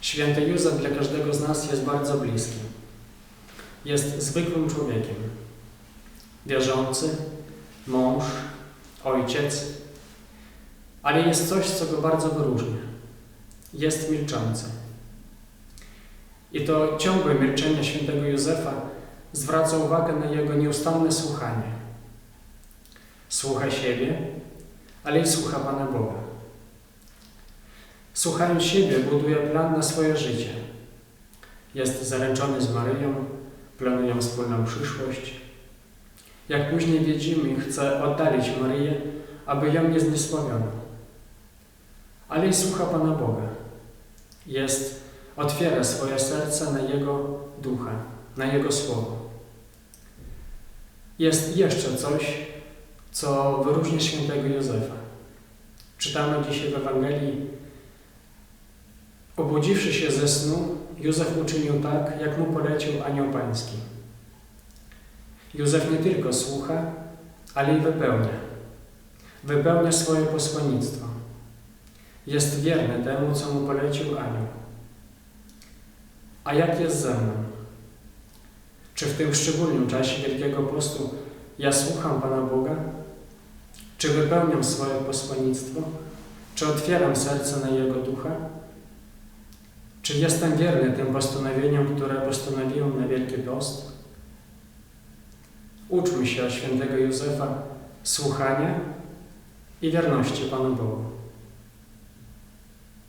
Święty Józef dla każdego z nas jest bardzo bliski. Jest zwykłym człowiekiem. Wierzący, mąż, ojciec, ale jest coś, co go bardzo wyróżnia. Jest milczący. I to ciągłe milczenie świętego Józefa zwraca uwagę na jego nieustanne słuchanie. Słucha siebie, ale i słucha Pana Boga. Słuchając siebie, buduje plan na swoje życie. Jest zaręczony z Maryją, planują wspólną przyszłość. Jak później widzimy, chce oddalić Maryję, aby ją nie zniesławiono. Ale i słucha Pana Boga. Jest, otwiera swoje serce na Jego ducha, na Jego słowo. Jest jeszcze coś, co wyróżnia świętego Józefa. Czytamy dzisiaj w Ewangelii, Obudziwszy się ze snu, Józef uczynił tak, jak mu polecił anioł pański. Józef nie tylko słucha, ale i wypełnia. Wypełnia swoje posłannictwo. Jest wierny temu, co mu polecił anioł. A jak jest ze mną? Czy w tym szczególnym czasie Wielkiego Postu ja słucham Pana Boga? Czy wypełniam swoje posłannictwo? Czy otwieram serce na Jego ducha? Czy jestem wierny tym postanowieniom, które postanowiłem na Wielki Post? Uczmy się od świętego Józefa słuchania i wierności Panu Bogu.